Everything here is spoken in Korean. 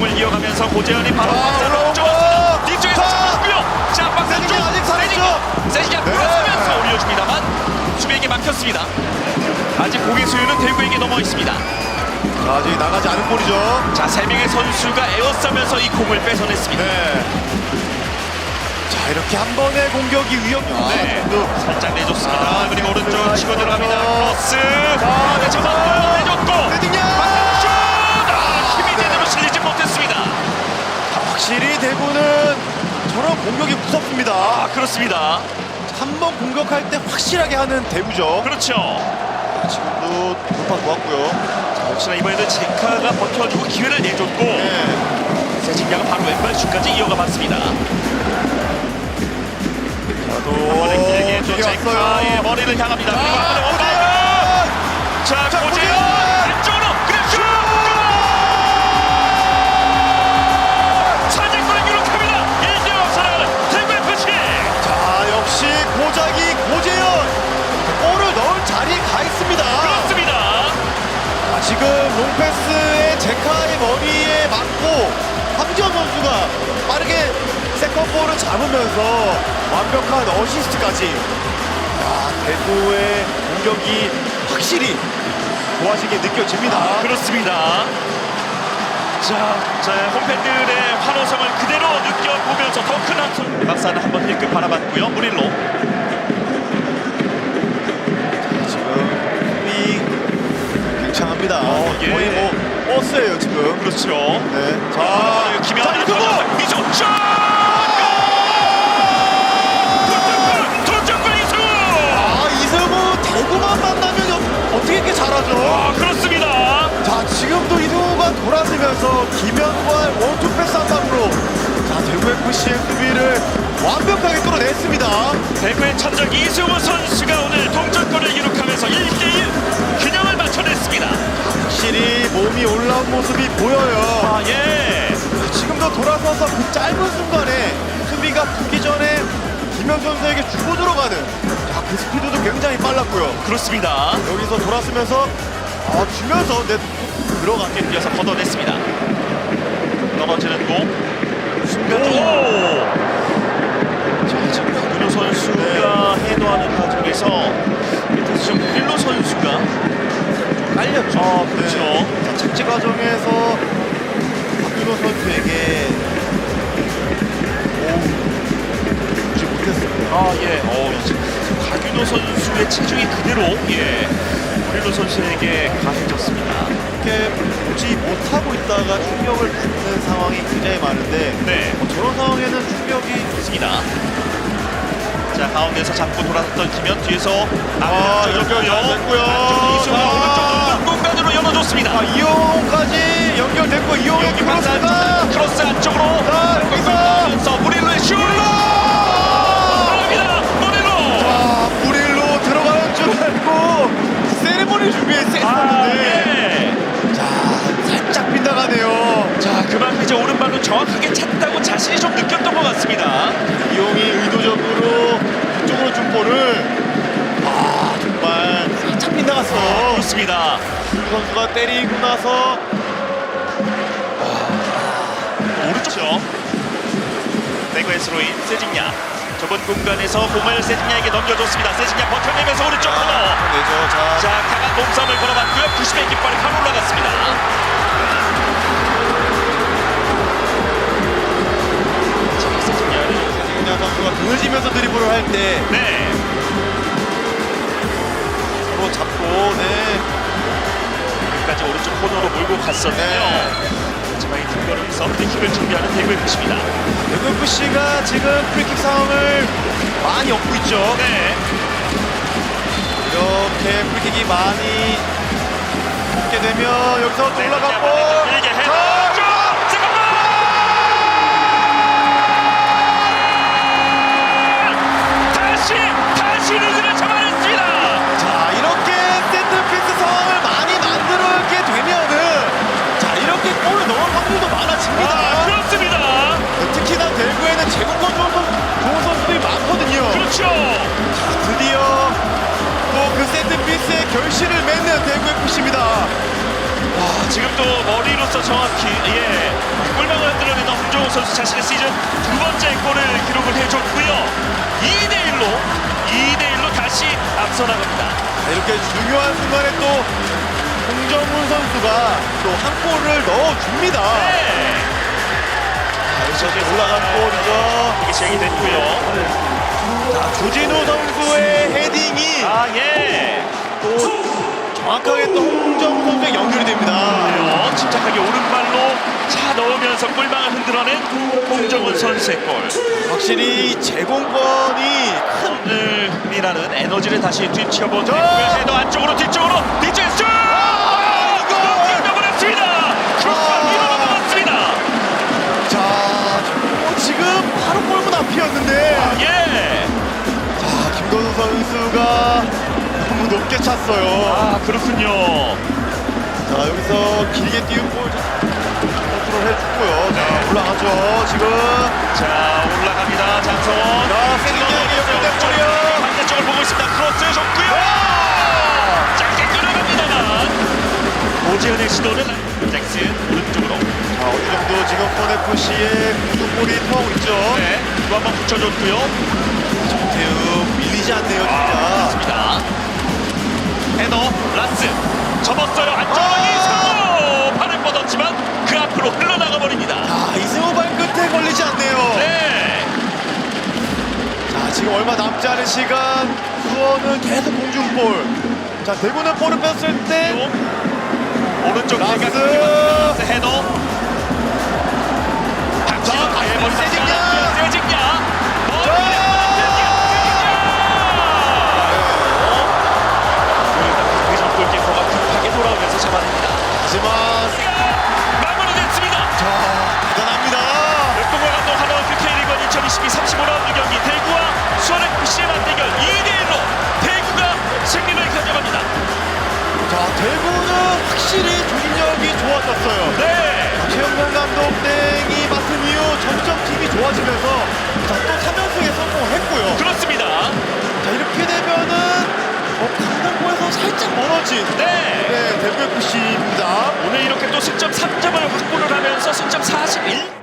을 이어가면서 고재현이 바로 아, 박사로 쫓았습니다. 거! 뒤쪽에서 자! 잡았고요. 자, 박사 쪽 아직 살아있죠? 세징야 네. 풀어서면서 올려줍니다만 수비에게 막혔습니다. 아직 공의 수유는 대구에게 넘어 있습니다. 자, 아직 나가지 않은 볼이죠. 자, 세 명의 선수가 에워싸면서 이 공을 뺏어냈습니다. 네. 자, 이렇게 한 번의 공격이 위협이 네, 없네. 살짝 내줬습니다. 아, 그리고 오른쪽 선수가 치고 들어갑니다. 크로스. 자, 네, 잡았고 내줬고. 세징야! 공격이 무섭습니다. 아, 그렇습니다. 한 번 공격할 때 확실하게 하는 대구죠. 그렇죠. 지금도 돌파 좋았고요. 자, 역시나 이번에도 제카가 버텨주고 기회를 내줬고 네. 세징야가 바로 왼발 슛까지 이어가 봤습니다. 또 한번에 길게 또 제카의. 머리를 향합니다. 그리고 자, 세컨볼을 잡으면서 완벽한 어시스트까지 야, 대구의 공격이 확실히 좋아지게 느껴집니다. 아, 그렇습니다. 자, 자 홈팬들의 환호성을 그대로 느껴보면서 이승우가 돌아서면서 김현과 원투 패스 한 방으로 자 대구 FC의 수비를 완벽하게 뚫어냈습니다. 대구의 천적 이승우 선수가 오늘 동점골을 기록하면서 1대1 균형을 맞춰냈습니다. 확실히 몸이 올라온 모습이 보여요. 아, 예. 지금도 돌아서서 그 짧은 순간에 수비가 붙기 전에 김현 선수에게 주고 들어가는 자, 그 스피드도 굉장히 빨랐고요. 그렇습니다. 여기서 돌아서면서 아, 주면서 내 들어가게 뛰어서 걷어냈습니다. 넘어지는 공. 순간적으로. 자, 지금 박근호 선수가 해도하는 과정에서 밑에서 좀 필로 선수가 깔렸죠. 아, 그렇죠. 자, 착지 과정에서 박준호 선수에게 오, 주지 못했습니다. 아, 예. 어, 지금 박윤호 선수의 체중이 그대로 예. 필로 선수에게 가해졌습니다. 이렇게 보지 못하고 있다가 충격을 받는 상황이 굉장히 많은데 네. 어, 저런 상황에는 충격이 좋습니다. 자 가운데서 잡고 돌아섰던 김현 뒤에서 아, 연결. 오른쪽 넓은 공간으로 열어줬습니다. 아, 이용까지 연결됐고 이용의 박사 크로스가 크로스 안쪽으로 자, 여기서 서 무릴로의 슛 이제 오른발로 정확하게 찼다고 자신이 좀 느꼈던 것 같습니다. 이용이 의도적으로 그쪽으로 준 볼을 아 정말 살짝 빗나갔어. 그렇습니다. 이 선수가 때리고 나서 오른쪽 대구의 스로인 세징야 좁은 공간에서 공을 세징야에게 넘겨줬습니다. 세징야 버텨내면서 오른쪽 코너 내죠. 자, 자, 강한 몸싸움을 걸어 할 때 네, 서로 잡고 네. 끝까지 오른쪽 코너로 몰고 갔었는요. 네. 하지만 이 뒷걸음에서 프리킥을 준비하는 대구의 것입니다. 대구 FC가 지금 프리킥 상황을 많이 얻고 있죠. 네, 이렇게 프리킥이 많이 얻게 되면 여기서 또 올라갔고 지금 또 머리로서 정확히 예 골망을 흔들어내는 홍정호 선수 자신의 시즌 두 번째 골을 기록을 해줬고요. 2대 1로 2대 1로 다시 앞서 나갑니다. 자, 이렇게 중요한 순간에 또 홍정훈 선수가 또 한 골을 넣어줍니다. 네. 자, 이렇게 올라간 골이죠. 이게 시작이 됐고요. 자, 조진우 선수의 헤딩이 아 예. 또 정확하게 또 홍정훈 선수에 연결이 됩니다. 어, 침착하게 오른발로 차 넣으면서 골망을 흔들어낸 홍정훈 선수의 골. 확실히 이 제공권이 오늘이라는 에너지를 다시 뒤집어보는 자! 헤더 안쪽으로 뒤쪽으로 뒤쪽에 슛! 찼어요. 아 그렇군요. 자, 여기서 길게 띄운 볼 컨트롤 해주고요. 자, 올라가죠. 지금 자 올라갑니다 장성원. 자, 세징야에게 연결된 볼이요. 반대쪽을 보고 있습니다. 크로스 줬고요. 짧게 끌어갑니다만 오재현의 시도는 잭슨 오른쪽으로. 자, 어느 정도 지금 폰FC의 공격볼이 통하고 있죠. 네. 또 한번 붙여줬고요. 정태우 밀리지 않네요, 아, 진짜. 그렇습니다. 헤더 라스 접었어요. 안정환이 아! 발을 뻗었지만 그 앞으로 흘러나가 버립니다. 아, 이승우 발끝에 걸리지 않네요. 네. 자, 지금 얼마 남지 않은 시간 수원은 계속 공중볼. 자, 대구는 볼을 뺐을 때 오른쪽 라스. 길가 라스 헤더. 박지훈 자, 아예 머리 세징야. 세징야. 좋았었어요. 네. 최영권 감독땡이 맡은 이후 점점 팀이 좋아지면서 자또 3연승에 성공했고요. 그렇습니다. 자 이렇게 되면은 어, 강남구에서 살짝 멀어진 네. 네 대구 FC입니다. 오늘 이렇게 또 승점 3점을 확보를 하면서 승점 41.